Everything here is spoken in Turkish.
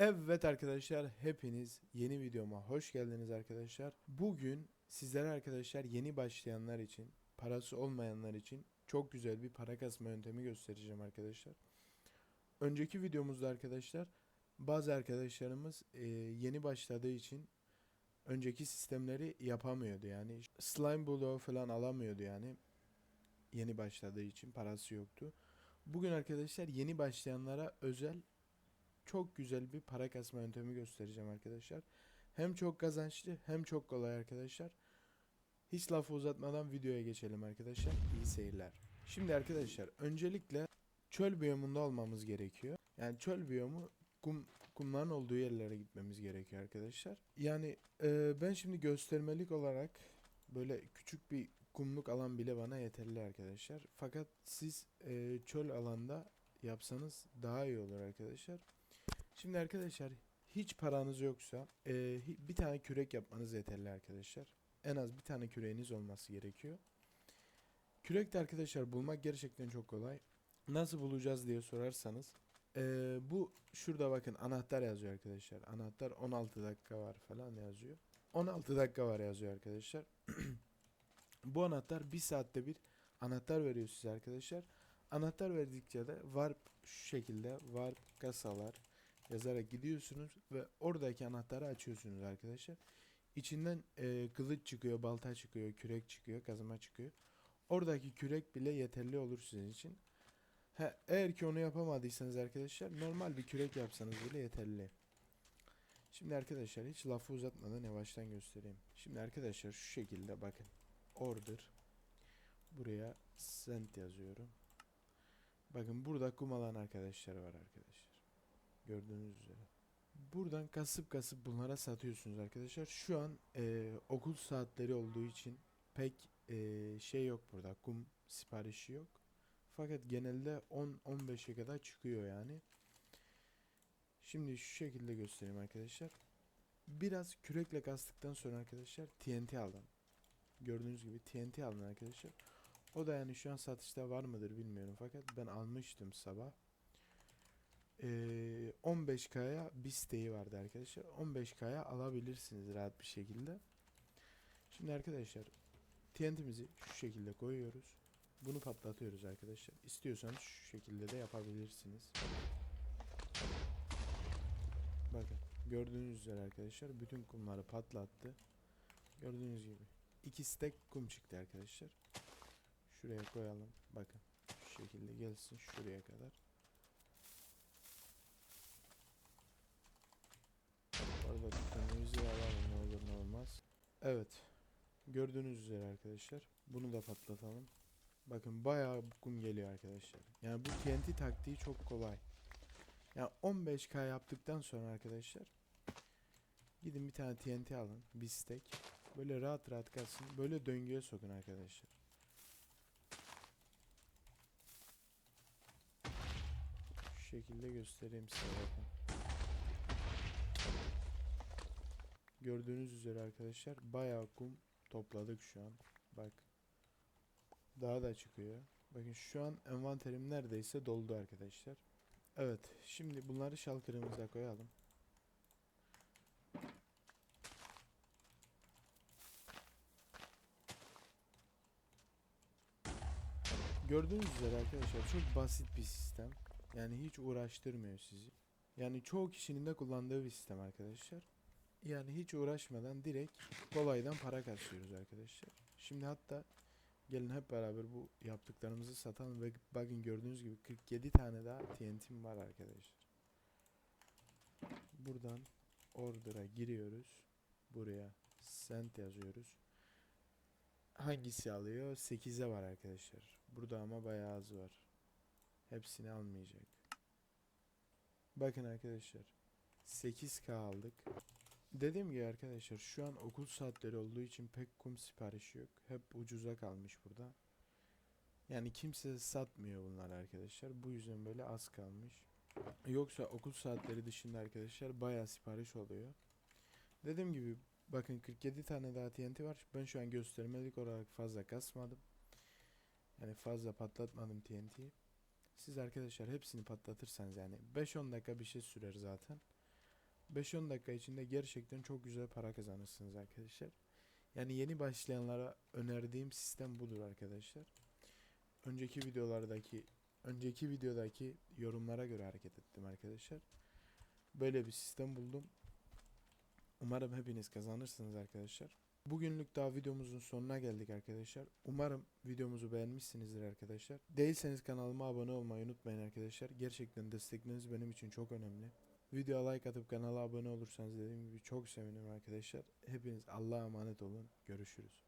Evet arkadaşlar hepiniz yeni videoma hoş geldiniz arkadaşlar. Bugün sizlere arkadaşlar yeni başlayanlar için, parası olmayanlar için çok güzel bir para kasma yöntemi göstereceğim arkadaşlar. Önceki videomuzda arkadaşlar bazı arkadaşlarımız e, yeni başladığı için önceki sistemleri yapamıyordu yani. Slime bloğu falan alamıyordu yani. Yeni başladığı için parası yoktu. Bugün arkadaşlar yeni başlayanlara özel çok güzel bir para kasma yöntemi göstereceğim arkadaşlar. Hem çok kazançlı hem çok kolay arkadaşlar. Hiç lafı uzatmadan videoya geçelim arkadaşlar. İyi seyirler. Şimdi arkadaşlar öncelikle çöl biyomunda olmamız gerekiyor. Yani çöl biyomu kum kumların olduğu yerlere gitmemiz gerekiyor arkadaşlar. Yani e, ben şimdi göstermelik olarak böyle küçük bir kumluk alan bile bana yeterli arkadaşlar. Fakat siz e, çöl alanda yapsanız daha iyi olur arkadaşlar. Şimdi arkadaşlar hiç paranız yoksa e, bir tane kürek yapmanız yeterli arkadaşlar. En az bir tane küreğiniz olması gerekiyor. Kürek de arkadaşlar bulmak gerçekten çok kolay. Nasıl bulacağız diye sorarsanız e, bu şurada bakın anahtar yazıyor arkadaşlar. Anahtar 16 dakika var falan yazıyor. 16 dakika var yazıyor arkadaşlar. bu anahtar bir saatte bir anahtar veriyor size arkadaşlar. Anahtar verdikçe de warp şu şekilde warp kasalar yazarak gidiyorsunuz ve oradaki anahtarı açıyorsunuz arkadaşlar. İçinden e, kılıç çıkıyor, balta çıkıyor, kürek çıkıyor, kazma çıkıyor. Oradaki kürek bile yeterli olur sizin için. Ha, eğer ki onu yapamadıysanız arkadaşlar normal bir kürek yapsanız bile yeterli. Şimdi arkadaşlar hiç lafı uzatmadan yavaştan göstereyim. Şimdi arkadaşlar şu şekilde bakın. Order. Buraya sent yazıyorum. Bakın burada kum alan arkadaşlar var arkadaşlar. Gördüğünüz üzere. Buradan kasıp kasıp bunlara satıyorsunuz arkadaşlar. Şu an e, okul saatleri olduğu için pek e, şey yok burada. Kum siparişi yok. Fakat genelde 10-15'e kadar çıkıyor yani. Şimdi şu şekilde göstereyim arkadaşlar. Biraz kürekle kastıktan sonra arkadaşlar TNT aldım. Gördüğünüz gibi TNT aldım arkadaşlar. O da yani şu an satışta var mıdır bilmiyorum fakat ben almıştım sabah. Ee, 15K'ya bir siteyi vardı arkadaşlar. 15K'ya alabilirsiniz rahat bir şekilde. Şimdi arkadaşlar TNT'mizi şu şekilde koyuyoruz. Bunu patlatıyoruz arkadaşlar. İstiyorsanız şu şekilde de yapabilirsiniz. Bakın gördüğünüz üzere arkadaşlar bütün kumları patlattı. Gördüğünüz gibi iki stack kum çıktı arkadaşlar. Şuraya koyalım. Bakın şu şekilde gelsin şuraya kadar. Evet. Gördüğünüz üzere arkadaşlar. Bunu da patlatalım. Bakın bayağı kum geliyor arkadaşlar. Yani bu TNT taktiği çok kolay. Yani 15k yaptıktan sonra arkadaşlar gidin bir tane TNT alın. Bir stack. Böyle rahat rahat kalsın. Böyle döngüye sokun arkadaşlar. Şu şekilde göstereyim size bakın. Gördüğünüz üzere arkadaşlar bayağı kum topladık şu an. Bak. Daha da çıkıyor. Bakın şu an envanterim neredeyse doldu arkadaşlar. Evet. Şimdi bunları şalkırımıza koyalım. Gördüğünüz üzere arkadaşlar çok basit bir sistem. Yani hiç uğraştırmıyor sizi. Yani çoğu kişinin de kullandığı bir sistem arkadaşlar. Yani hiç uğraşmadan direkt kolaydan para kasıyoruz arkadaşlar. Şimdi hatta gelin hep beraber bu yaptıklarımızı satalım ve bakın gördüğünüz gibi 47 tane daha TNT'm var arkadaşlar. Buradan order'a giriyoruz. Buraya sent yazıyoruz. Hangisi alıyor? 8'e var arkadaşlar. Burada ama bayağı az var. Hepsini almayacak. Bakın arkadaşlar. 8k aldık. Dediğim gibi arkadaşlar şu an okul saatleri olduğu için pek kum siparişi yok. Hep ucuza kalmış burada. Yani kimse satmıyor bunlar arkadaşlar. Bu yüzden böyle az kalmış. Yoksa okul saatleri dışında arkadaşlar bayağı sipariş oluyor. Dediğim gibi bakın 47 tane daha TNT var. Ben şu an göstermelik olarak fazla kasmadım. Yani fazla patlatmadım TNT'yi. Siz arkadaşlar hepsini patlatırsanız yani 5-10 dakika bir şey sürer zaten. 5-10 dakika içinde gerçekten çok güzel para kazanırsınız arkadaşlar. Yani yeni başlayanlara önerdiğim sistem budur arkadaşlar. Önceki videolardaki önceki videodaki yorumlara göre hareket ettim arkadaşlar. Böyle bir sistem buldum. Umarım hepiniz kazanırsınız arkadaşlar. Bugünlük daha videomuzun sonuna geldik arkadaşlar. Umarım videomuzu beğenmişsinizdir arkadaşlar. Değilseniz kanalıma abone olmayı unutmayın arkadaşlar. Gerçekten destekleriniz benim için çok önemli. Videoya like atıp kanala abone olursanız dediğim gibi çok sevinirim arkadaşlar. Hepiniz Allah'a emanet olun. Görüşürüz.